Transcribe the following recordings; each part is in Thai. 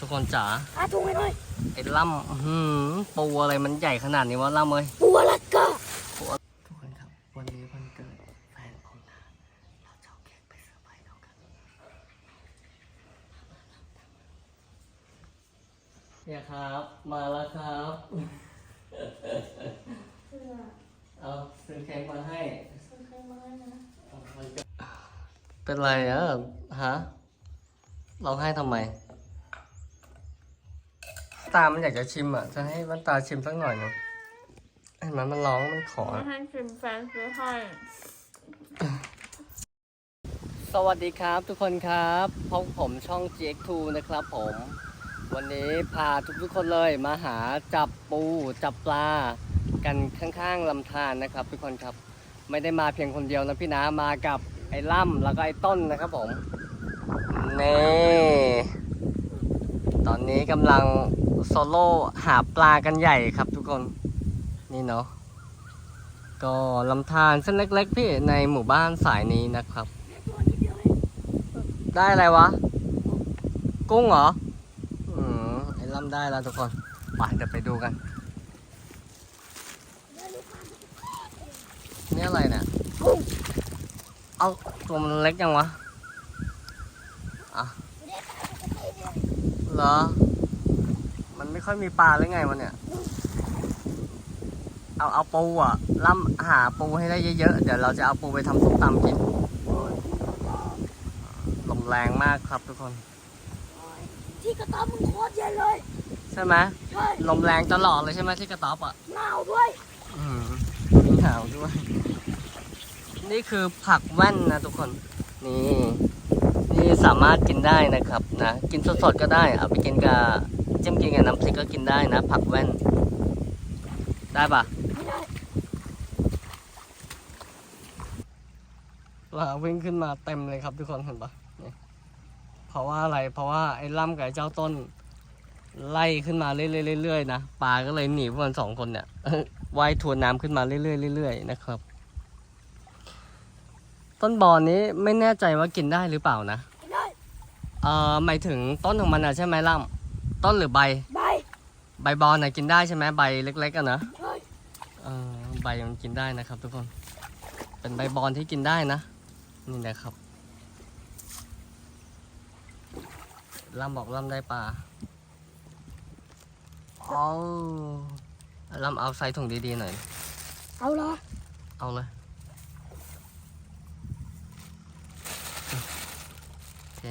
ทุกคนจ๋าหาถุงให้หน่อยไอ้ล่ำอื้อหือปูอะไรมันใหญ่ขนาดนี้วะล่ำเอ้ย ปูอลาสก้าทุกคนครับ วันนี้วันเกิดแฟนผมนะเราจะเอาเค้กไปเซอร์ไพรส์เขากันเนี่ยครับ มาแล้วครับเอาซื้อเค้กมาให้เอาวันเกิดเป็นไรอะฮะร้องไห้ทำไม ตามันอยากจะชิมอะ จะให้วันตาชิมสักหน่อยหนึงเห็นไหมมันร้องมันขอ ไม่ให้ชิมแฟนซื้อให้สวัสดีครับทุกคนครับพบผมช่อง GX2 นะครับผม วันนี้พาทุกๆคนเลยมาหาจับปูจับปลา กันข้างๆลำธารนะครับ ทุกคนครับ ไม่ได้มาเพียงคนเดียวนะพี่นะมากับไอ้ล่ำแล้วก็ไอ้ต้นนะครับผมนี่ตอนนี้กำลัง โซโล่หาปลากันใหญ่ครับทุกคนนี่เนาะก็ลำธารเส้นเล็กๆพี่ในหมู่บ้านสายนี้นะครับ ได้อะไรวะ กุ้งเหรออืมไอ้ลำได้แล้วทุกคนไปเดี๋ยวไปดูกัน นี่อะไรเนี่ยเอาตัวมันเล็กยังวะอะเหรอ ไม่ค่อยมีปลาหรือไงวะเนี่ย เอาเอาปูอะล่ำหาปูให้ได้เยอะๆ เดี๋ยวเราจะเอาปูไปทำส้มตำกิน ลมแรงมากครับทุกคน ที่กระต๊อบมึงโคตรเย็นเลย ใช่ไหมใช่ลมแรงตลอดเลยใช่ไหมที่กระต๊อบอะ หนาวด้วยอืมหนาวด้วย นี่คือผักแว่นนะทุกคน นี่นี่สามารถกินได้นะครับนะ กินสดๆก็ได้ เอาไปกินกับ จิ้มกินกับน้ำพริกก็กินได้นะ ผักแว่น ได้ปะปลาวิ่งขึ้นมาเต็มเลยครับทุกคนเห็นปะนี่เพราะว่าอะไร เพราะว่าไอ้ล่ำกับไอ้เจ้าต้น ไล่ขึ้นมาเรื่อยๆเรื่อยๆนะปลาก็เลยหนีพวกมันสองคนเนี่ยว่ายทวนน้ำขึ้นมาเรื่อยๆเรื่อยๆนะครับ ต้นบอนนี้ไม่แน่ใจว่ากินได้หรือเปล่านะไม่ได้เอ่อหมายถึงต้นของมันอะใช่ไหมล่ำ ต้นหรือใบ ใบ ใบบอลน่ะกินได้ใช่ไหมใบเล็กๆอะนะใช่เออใบมันกินได้นะครับ ทุกคน เป็นใบบอลที่กินได้นะ นี่นะครับล่ำบอกล่ำได้ปลาเอาล่ำเอาใส่ถุงดีๆหน่อย เอาเหรอ เอาเลยโอเค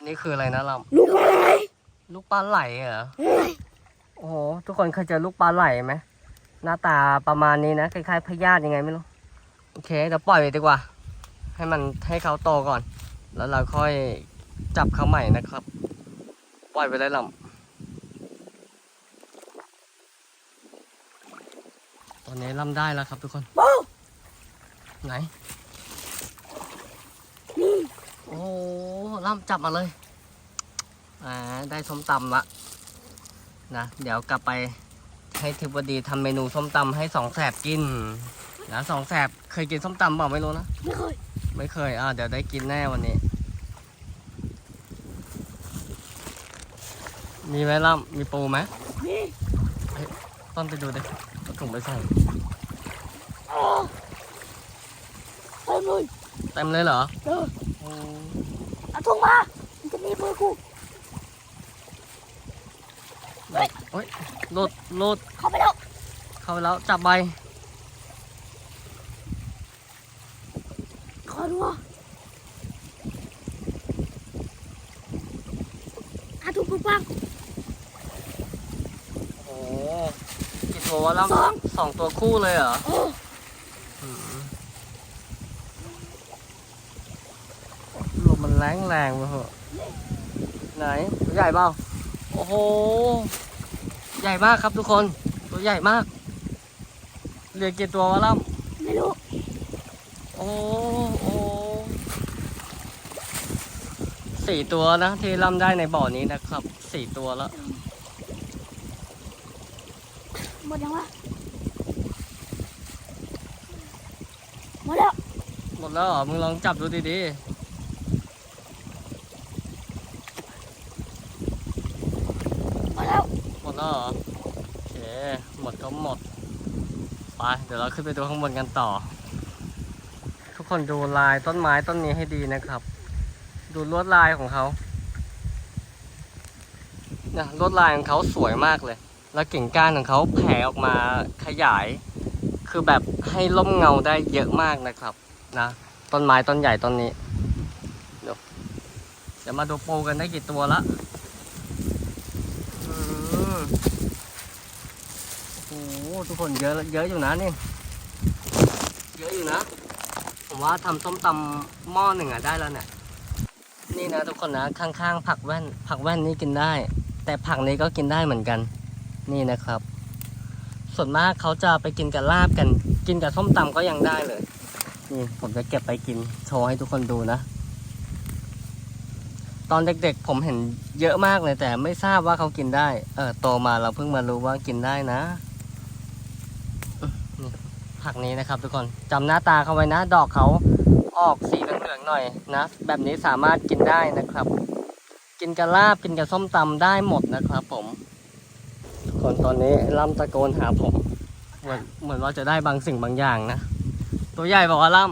อันนี้คืออะไรนะลลูกอะไรำลูกปลาไหลเหรอ โอ้โห ทุกคนเคยเจอลูกปลาไหลไหม หน้าตาประมาณนี้นะ คล้ายๆพยาธิยังไงไม่รู้ โอเคเดี๋ยวปล่อยไปดีกว่า ให้มันให้เขาโตก่อน แล้วเราค่อยจับเขาใหม่นะครับ ปล่อยไปเลยลำตอนนี้ลำได้แล้วครับทุกคนปูไหนนี่ โอ้ล่ำจับมาเลย อ่า ได้ส้มตำละนะ เดี๋ยวกลับไปให้ทิพดีทำเมนูส้มตำให้สองแสบกินนะสองแสบเคยกินส้มตำเปล่าไม่รู้นะ ไม่เคย ไม่เคย อ่าเดี๋ยวได้กินแน่วันนี้ มีไหมล่ำมีปูไหมนี่ต้นไปดูดิเอาถุงไปใส่เออเต็มเลยเต็มเลยเหรอ เออโอ้เอาถุงมามันจะมีมือกูเฮ้ยโอ้ยหลุดหลุดเข้าไปแล้วเข้าไปแล้วจับใบขอดูอะเอาถุงปัง โอ้กี่ตัววะล่ำสอง สองตัวคู่เลยเหรอเออ ลมมัน แรงแรงไปเหอะไหนตัวใหญ่เปล่าโอ้โห ใหญ่มากครับทุกคน ตัวใหญ่มาก เหลือกี่ตัววะล่ไม่รู้ำโอ้โอ้สี่ตัวนะที่ล่ำได้ในบ่อนี้นะครับสี่ตัวแล้วหมดยังวะหมดแล้วหมดแล้วเหรอมึงลองจับดูดี ไปเดี๋ยวเราขึ้นไปดูข้างบนกันต่อ ทุกคนดูลายต้นไม้ต้นนี้ให้ดีนะครับ ดูลวดลายของเขาเนี่ยลวดลายของเขาสวยมากเลย แล้วกิ่งก้านของเขาแผ่ออกมาขยาย คือแบบให้ร่มเงาได้เยอะมากนะครับนะต้นไม้ต้นใหญ่ต้นนี้ เดี๋ยวเดี๋ยวมาดูปูกันได้กี่ตัวละอืมโอ้โห ทุกคนเยอะเยอะอยู่นะนี่ เยอะอยู่นะผมว่าทำส้มตำหม้อหนึ่งอะได้แล้วเนี่ย นี่นะทุกคนนะข้างๆผักแว่น ผักแว่นนี่กินได้ แต่ผักนี้ก็กินได้เหมือนกัน นี่นะครับ ส่วนมากเขาจะไปกินกับลาบกัน กินกับส้มตำก็ยังได้เลย นี่ผมจะเก็บไปกินโชว์ให้ทุกคนดูนะ ตอนเด็กๆผมเห็นเยอะมากเลยแต่ไม่ทราบว่าเขากินได้ เออโตมาเราเพิ่งมารู้ว่ากินได้นะ ผักนี้นะครับ ทุกคนจำหน้าตาเขาไว้นะ ดอกเขาออกสีเหลืองๆหน่อยนะ แบบนี้สามารถกินได้นะครับ กินกับลาบกินกับส้มตำได้หมดนะครับ ผม ทุกคนตอนนี้ล่ำตะโกนหาผมเหมือนเหมือนว่าจะได้บางสิ่งบางอย่างนะ ตัวใหญ่บอกว่าล่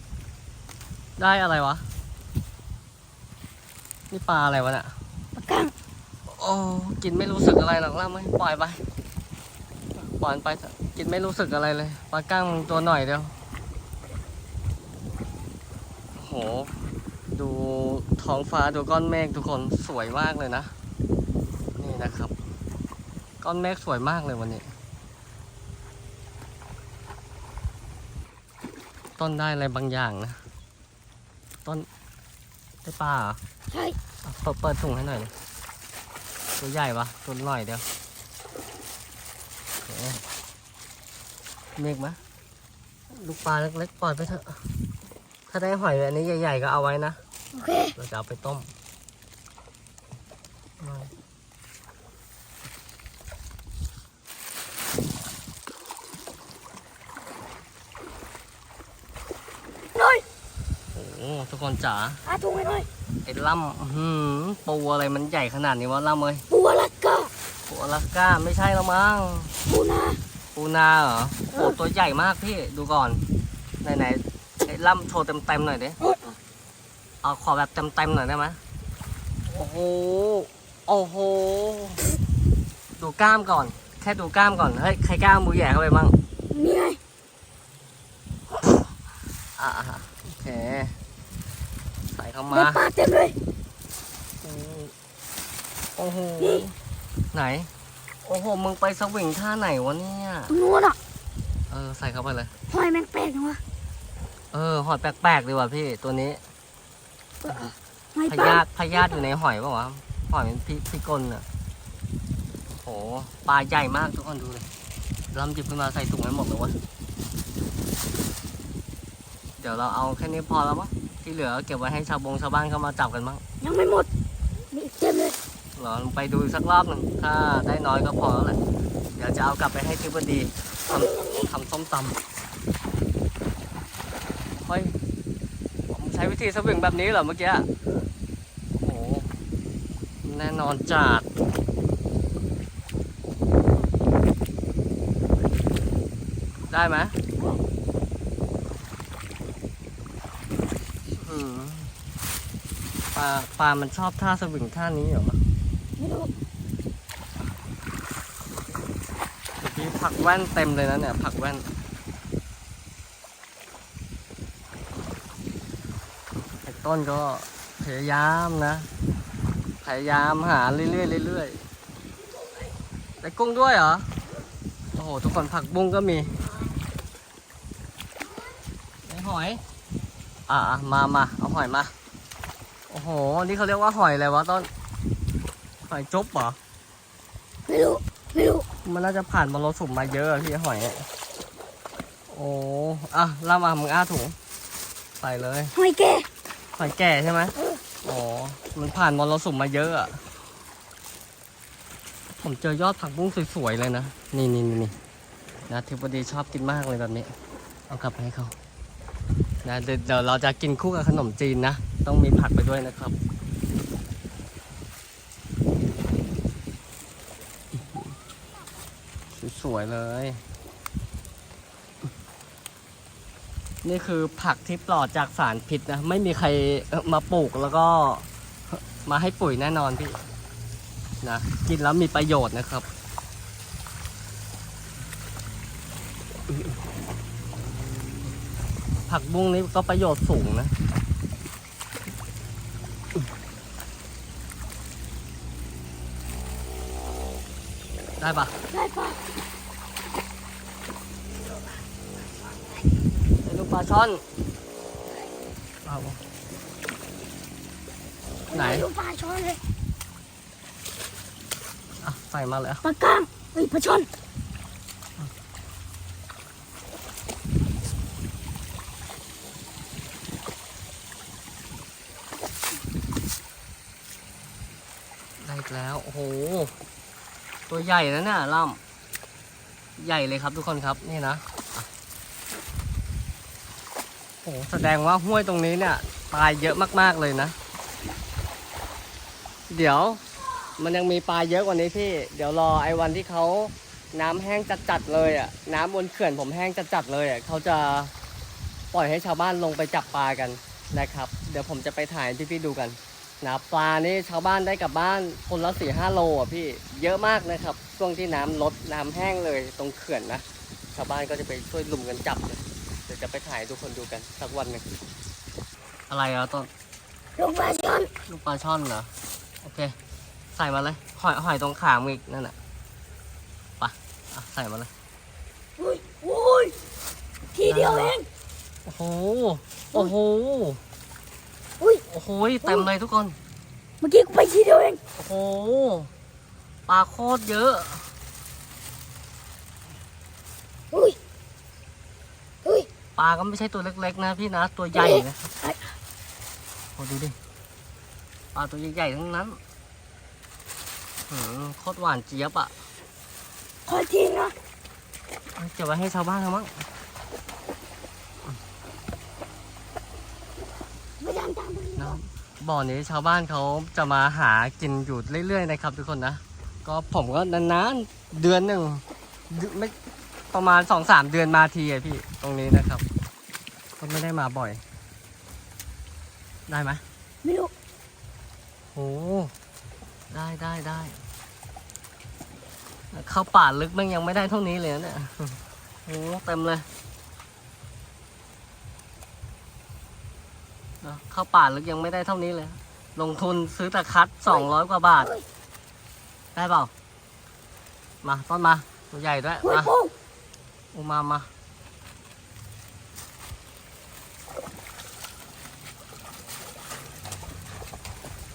ำได้อะไรวะ นี่ปลาอะไรวะเนี่ยปากกังโอ้กินไม่รู้สึกอะไรหรอกล่ำไม่ปล่อยไป ปล่อยมันไปเถอะกินไม่รู้สึกอะไรเลยปลาก้างตัวหน่อยเดียวโอ้โห ดูท้องฟ้าดูก้อนเมฆทุกคนสวยมากเลยนะ นี่นะครับ ก้อนเมฆสวยมากเลยวันนี้ ต้นได้อะไรบางอย่างนะ ต้นได้ปลาเหรอใช่อะเปิดเปิดถุงให้หน่อยดิตัวใหญ่ปะตัวหน่อยเดียวโอ เคเมฆมะลูกปลาเล็กๆปล่อยไปเถอะ ถ้าได้หอยอันนี้ใหญ่ๆก็เอาไว้นะ โอเค เราจะเอาไปต้มหน่อย โอ้โหทุกคนจ๋าหาถุงให้หน่อยไอ้ล่ำอื้อหือปูอะไรมันใหญ่ขนาดนี้วะล่ำเอ้ย ปูอลาสก้าปู อลาสก้าไม่ใช่แล้วมั้งปูนาปูนาเหรอโอ้ตัวใหญ่มากพี่ดูก่อน ไหนๆไอ้ล่ำโชว์เต็มๆหน่อยดิโอ๊ยเอาขอแบบเต็มๆหน่อยได้ไหมโอ้โหโอ้โหดูกล้ามก่อน แค่ดูกล้ามก่อนเฮ้ยใครกล้ามมือแหย่เข้าไปบ้างนี่ไงอะอะโอเคใส่เข้าในมาปากเต็มเลยโอ้โหนี่ ไหน โอ้โห มึงไปสวิงท่าไหนวะเนี่ย ตรงนู้นอะเออ ใส่เข้าไปเลย หอยแมงแปลกจังวะเออ หอยแปลกๆดีว่ะพี่ ตัวนี้หอยพปลายาธิพยาธิอยู่ในหอยเปล่าวะ หอยเป็นพิพิกลอะโห ปลาใหญ่มากทุกคนดูเลยลำจิบขึ้นมาใส่ถุงให้หมดเลยวะ เดี๋ยวเราเอาแค่นี้พอแล้วมั้งที่เหลือเก็บไว้ให้ชาวบงชาวบ้านเข้ามาจับกันบ้าง ยังไม่หมดมีอีกเต็ม เลยเหรอไปดูสักรอบหนึ่งถ้าได้น้อยก็พอแล้วแหละเดี๋ยวจะเอากลับไปให้ทิบดีทำทำส้มตำเฮ้ยผมใช้วิธีสวิงแบบนี้เหรอเมื่อกี้โอ้โหแน่นอนจัดได้ไหมปลาปลามันชอบท่าสวิงท่านี้เหรอ มีผักแว่นเต็มเลยนะเนี่ยผักแว่นไอ้ต้นก็พยายามนะ พยายามหาเรื่อยๆเรื่อยๆได้กุ้งด้วยเหรอ โอ้โห ทุกคนผักบุ้งก็มีไอ้หอย อะอะมามาเอาหอยมา โอ้โห นี่เขาเรียกว่าหอยอะไรวะต้น หอยจุ๊บเหรอ ไม่รู้ ไม่รู้ มันน่าจะผ่านมรสุมมาเยอะอะพี่หอยอะโอ้อะล่ามามึงอ้าถุงใส่เลย หอยแก่หอยแก่ใช่ไหมอ๋อ มันผ่านมรสุมมาเยอะอะ ผมเจอยอดผักบุ้งสวยๆเลยนะ นี่นี่นี่นี่นะเทพดีชอบกินมากเลยแบบนี้ เอากลับไปให้เขานะเดี๋ยวเดี๋ยวเราจะกินคู่กับขนมจีนนะ ต้องมีผักไปด้วยนะครับ สวยเลย นี่คือผักที่ปลอดจากสารพิษนะ ไม่มีใครมาปลูกแล้วก็มาให้ปุ๋ยแน่นอนพี่นะกินแล้วมีประโยชน์นะครับ ผักบุ้งนี้ก็ประโยชน์สูงนะ ได้ปะได้ปะไอ้ลูกปลาช่อนเอาไหนดูปลาช้อนเลยอะใส่มาเลยอะปลากล้างเฮ้ยปลาช่อน ได้อีกแล้ว โอ้โห ตัวใหญ่นะเนี่ยล่ำใหญ่เลยครับทุกคนครับนี่นะโอ้แสดงว่าห้วยตรงนี้เนี่ยปลาเยอะมากๆเลยนะ เดี๋ยวมันยังมีปลาเยอะกว่านี้พี่ เดี๋ยวรอไอ้วันที่เขาน้ำแห้งจัดๆเลยอะน้ำบนเขื่อนผมแห้งจัดๆเลยอะเขาจะปล่อยให้ชาวบ้านลงไปจับปลากันนะครับ เดี๋ยวผมจะไปถ่ายให้พี่ๆดูกัน นะปลานี่ชาวบ้านได้กลับบ้านคนละสี่ห้าโลอะพี่เยอะมากนะครับ ช่วงที่น้ำลดน้ำแห้งเลยตรงเขื่อนนะ ชาวบ้านก็จะไปช่วยลุมกันจับเลยเดี๋ยวจะไปถ่ายให้ทุกคนดูกันสักวันหนึ่งอะไรอะต้นลูกปลาช่อนลูกปลาช่อนเหรอโอเค ใส่มาเลยหอยหอยตรงขามอีกนั่นแหละไปอะใส่มาเลยอุ้ยอุ้ยทีเดียวเองโอ้โหโอ้โห อุ้ย โอ้โหเต็มเลยทุกคน เมื่อกี้กูไปทีเดียวเอง โอ้โห ปลาโคตรเยอะ อุ้ย อุ้ย ปลาก็ไม่ใช่ตัวเล็กๆนะพี่นะ ตัวใหญ่นะไอ้โอ้ดูดิ ปลาตัวใหญ่ๆทั้งนั้นหืมโคตรหวานเจี๊ยบอะขอทีนะเก็บไว้ให้ชาวบ้านเขามั้ง ไม่ตามตามไป นะบ่อนี้ชาวบ้านเขาจะมาหากินอยู่เรื่อยๆนะครับทุกคนนะ ก็ผมก็นานๆเดือนหนึ่งเดือนไม่ประมาณสองสามเดือนมาทีอะพี่ตรงนี้นะครับ ก็ไม่ได้มาบ่อย ได้ไหมไม่รู้โอ้ได้ได้ได้เข้าป่าลึกมันยังไม่ได้เท่านี้เลยนะเนี่ยโอ้เต็มเลย เข้าป่าลึกยังไม่ได้เท่านี้เลย ลงทุนซื้อตะคัดสองร้อยกว่าบาท ได้เปล่า มาต้นมา ตัวใหญ่ด้วย มาอูมามา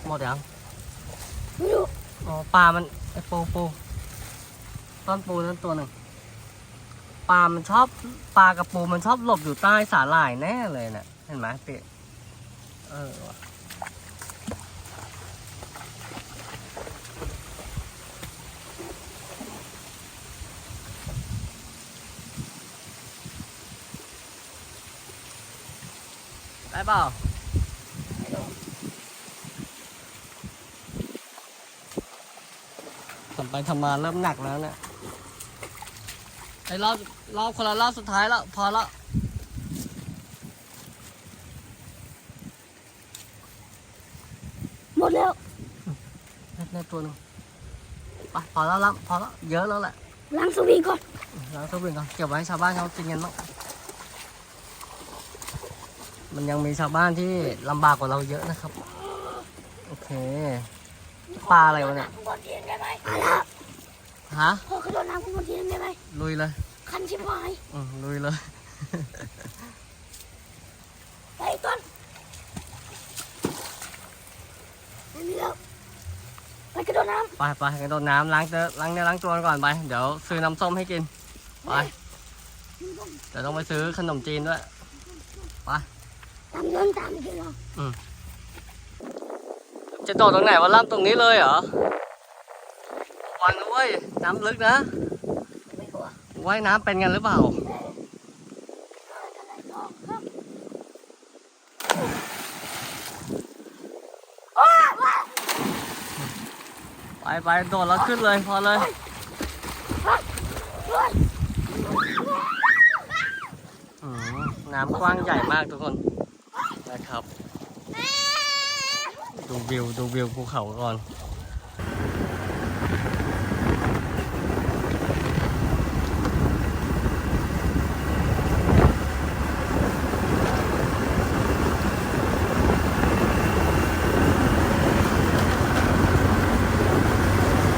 หมดยังอ๋อปลามันไอปูปูต้นปูนั่นตัวหนึ่งปลามันชอบปลากับปูมันชอบหลบอยู่ใต้สาหร่ายแน่เลยเนะี่ยเห็นไหมเปะ เออว่ะได้เปล่าทำไปทำมาเริ่มหนักแล้วเนี่ยไอ้รอบรอบคนละรอบสุดท้ายแล้ว พอแล้ว หมดแล้ว เล่นตัวหนึงไปพอแล้วละพอแล้วเยอะแล้วแหละล้างสวิงก่อนแล้วตัวอื่นก่อนเก็บไว้ให้ชาวบ้านเขากินกันบ้างมันยังมีชาวบ้านที่ลำบากกว่าเราเยอะนะครับ โอเค ปลาอะไรวะเนี่ย ข้างบนทีนได้ไหมมาละฮะ พอกระโดดน้ำข้างบนทีนได้ไหมลุยเลย คันชิบหายอืมลุยเลย ไปต้นไม่มีแล้วไปกระโดดน้ ไปไปกระโดดน้ำล้างเนื้อล้างเนื้อล้างตัวก่อนไปเดี๋ยวซื้อน้ำส้มให้กินำไปเดี๋ยวต้องไปซื้อขนมจีนด้วยตามเดินตามกินเหรอจะโดดตรงไหนวะล่ำตรงนี้เลยเหรอวันนะเว้ยน้ำลึกนะไม่กลัวว่ายน้ำเป็นกันหรือเปล่า ไปไปโดดแล้วขึ้นเลยพอเลยน้น้ำกว้างใหญ่มากทุกคนนะครับ ดูวิวดูวิวภูเขาก่อน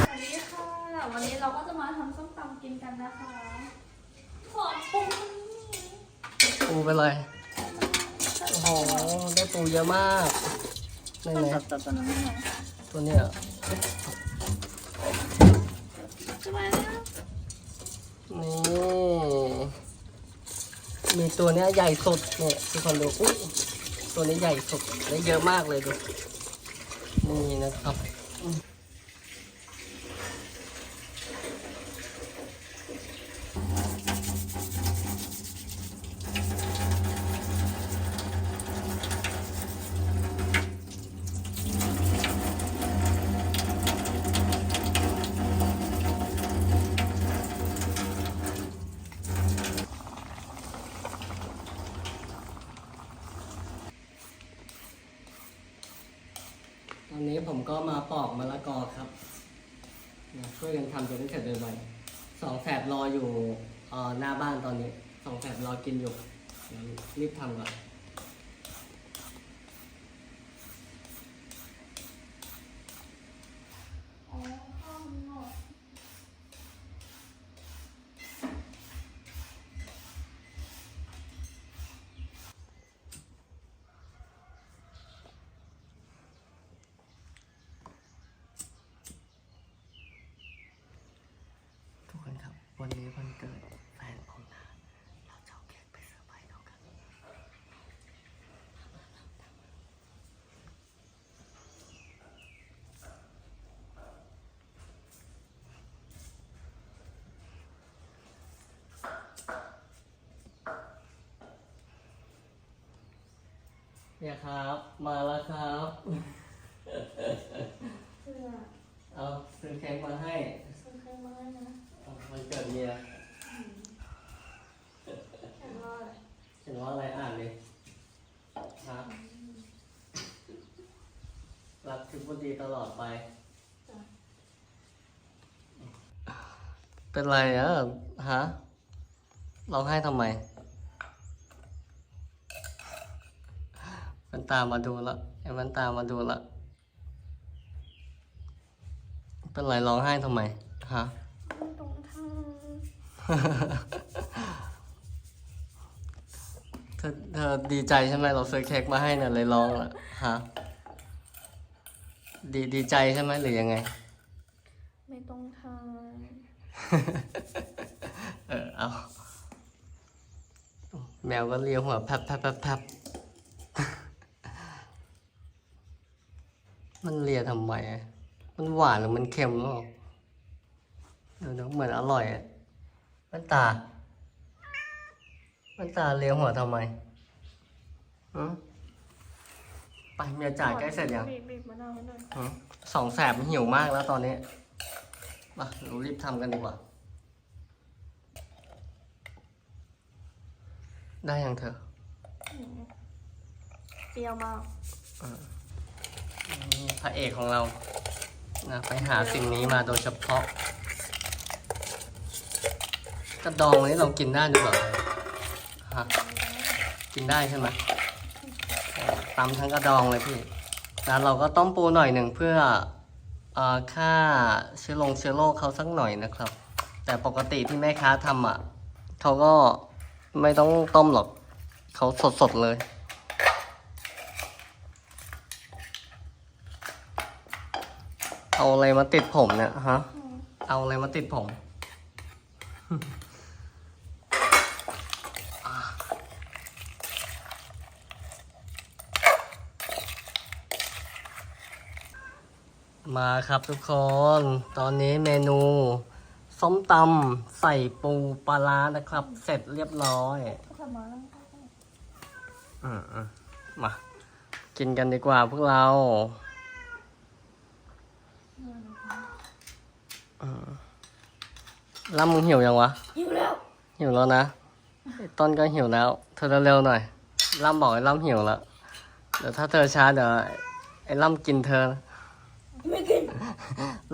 สวัสดีค่ะ วันนี้เราก็จะมาทำส้มตำกินกันนะคะ ขอปรุง ปู ไปเลย โอ้โห ได้ปูเยอะมากไหนตัดตัดตัวนั้นตัวเนี้ยจะมาแล้วนี่มีตัวเนี้ยใหญ่สุดเนี่ยทุกคนดูอุ๊ยตัวนี้ใหญ่สุดได้เยอะมากเลยดูนี่นะครับ ตอนนี้ผมก็มา ปอกมะละกอครับช่วยกันทำจนได้เสร็จโดยไวสองแสบรออยู่เอ่อหน้าบ้านตอนนี้สองแสบรอกินอยู่เดี๋ยวรีบทำก่อน อ๋อข้าวมันหมด ทุกคนครับ วันนี้วันเกิดแฟนผมนะ เราจะเอาเค้กไปเซอร์ไพรส์เขากัน เนี่ยครับ มาแล้วครับเพื่อเอาซื้อเค้กมาให้ซื้อเครื่องมาให้นะเอาวันเกิดเมียแค่ว่าอะไรเห็นว่าอะไรอ่านเลยครับรักทิพดีตลอดไป จ้ะเป็นไรอะฮะร้องไห้ทำไม มัน ตามมาดูละไอ้มันตามมาดูละเป็นไรร้องไห้ทำไมฮะไม่ตรงทางเธอเธอดีใจใช่ไหมเราซื้อเค้กมาให้เนี่ยเลยร้องละฮะดีดีใจใช่ไหมหรือยังไง ไม่ตรงทางเออเอาแมวก็เลียหัวแพบแพบแพบแพบ มันเลียทำไมอะมันหวานหรือมันเค็มหรอเดี๋ยวๆเหมือนอร่อยอะมันตา มันตาเลียหัวทำไมอืมไปเมียจ่ายใกล้เสร็จยังบีบบีบมะนาวให้หน่อยหือสองแสบหิวมากแล้วตอนนี้มาเรารีบทำกันดีกว่า ได้ยังเธออืมเปรี้ยวมากนี่ พระเอกของเรานะไปหาสิ่งนี้มาโดยเฉพาะ กระดองนี้เรากินได้หรือเปล่าฮะกินได้ใช่ไหมตำทั้งกระดองเลยพี่แล้วเราก็ต้มปูหน่อยหนึ่งเพื่ออ่อฆ่าเชื้อลงเชื้อโรคเขาสักหน่อยนะครับ แต่ปกติที่แม่ค้าทำอะเขาก็ไม่ต้องต้มหรอกเขาสดๆเลย เอาอะไรมาติดผมเนี่ยฮะ เอาอะไรมาติดผม มาครับทุกคน ตอนนี้เมนูส้มตำใส่ปูปลาร้านะครับ เสร็จเรียบร้อยก็ทำมาอืมอืมมา กินกันดีกว่าพวกเราอืมแล้วมึงหิวยังวะ หิวแล้ว หิวแล้วนะไอ้ต้นก็หิวแล้ว เธอเร็วๆหน่อยล่ำบอกไอ้ล่ำหิวแล้วเดี๋ยวถ้าเธอช้าเดี๋ยวไอ้ล่ำกินเธอนะไม่กิน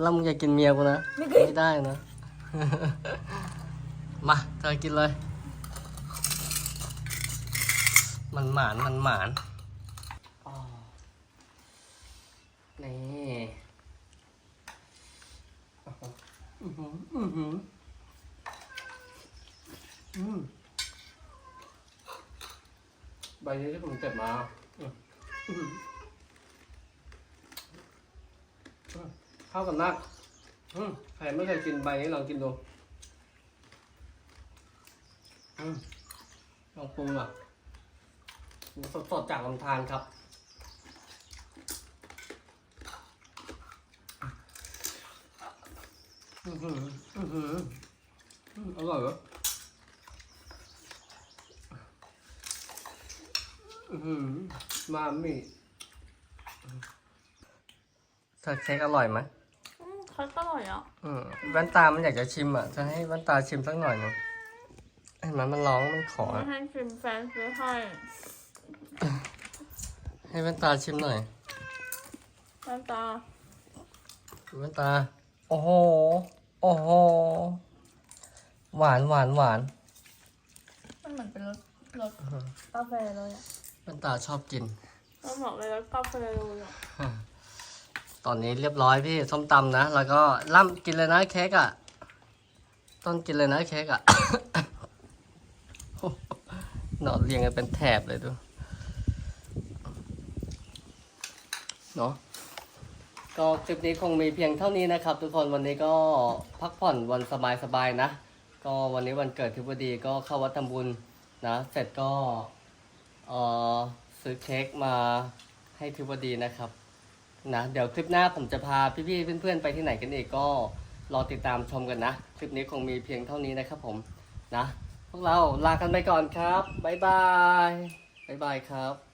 ล่ำอย่ากินเมียกูนะไม่กินไม่ได้นะ มาเธอกินเลย มันหมานมันหมานอ๋อนี่อื้อหืออื้อหือ อืมใบนี้ที่ผมเก็บมาอื้อหือเข้ากันมากอืมใครไม่เคยกินใบนี้ลองกินดูอืมลองปรุงอะสดๆจากลำธารครับ อือหือ อือหือ อร่อยเหรออือหือ มามิเธอเค้กอร่อยไหมอืมเขาอร่อยอะอืมแว่นตามันอยากจะชิมอะจะให้แว่นตาชิมสักหน่อยหนึงเห็นไหมมันร้องมันขอ ไม่ให้ชิมแฟนซื้อให้ให้แว่นตาชิมหน่อยน้ำตาแว่นตา โอ้โห โอ้โห หวานหวานหวาน มันเหมือนเป็นรสรสกาแฟเลยอะ แว่นตาชอบกินมันบอกเลยรสกาแฟเลยอะตอนนี้เรียบร้อยพี่ส้มตำนะ แล้วก็ล่ำกินเลยนะเค้กอะ่ะ ต้นกินเลยนะเค้กอะ่ะ นอนเรียงกันเป็นแถบเลยดู เนาะก็คลิปนี้คงมีเพียงเท่านี้นะครับ ทุกคนวันนี้ก็พักผ่อนวันสบายๆนะ ก็วันนี้วันเกิดทิบดีก็เข้าวัดทำบุญนะ เสร็จก็ เออซื้อเค้กมาให้ทิวดีนะครับนะเดี๋ยวคลิปหน้าผมจะพาพี่ๆเพื่อนๆไปที่ไหนกันอีกก็รอติดตามชมกันนะ คลิปนี้คงมีเพียงเท่านี้นะครับผมนะ พวกเราลากันไปก่อนครับบ๊ายบายบ๊ายบายครับ